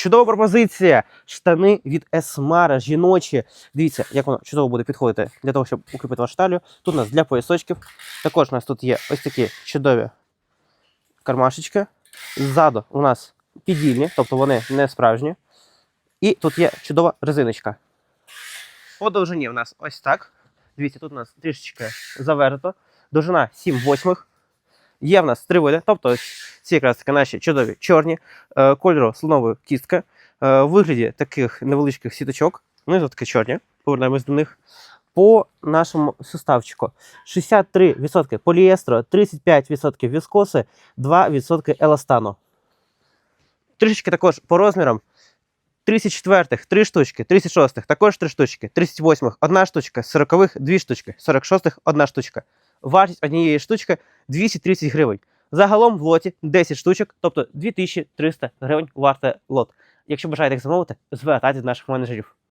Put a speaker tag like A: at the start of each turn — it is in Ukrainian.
A: чудова пропозиція. Штани від Есмара, жіночі. Дивіться, як воно чудово буде підходити для того, щоб укріпити вашу талію. Тут у нас для поясочків. Також у нас тут є ось такі чудові кармашечки. Ззаду у нас підільні, тобто вони не справжні. І тут є чудова резиночка. По довжині у нас ось так. Дивіться, тут у нас трішечки завернуто. Довжина 7 восьмих. Є в нас три види, тобто ці якраз таки наші чудові чорні, е, кольору слонової кістки, е, в вигляді таких невеличких сіточок. Вони тут таки чорні, повернемось до них. По нашому суставчику 63% поліестру, 35% віскоси, 2% еластану. Трішечки також по розмірам. 34-х 3 штучки, 36-х також 3 штучки, 38-х 1 штучка, 40-х 2 штучки, 46-х 1 штучка. Вартість однієї штучки 230 гривень. Загалом в лоті 10 штучок, тобто 2300 гривень варте лот. Якщо бажаєте їх замовити, звертайтеся до наших менеджерів.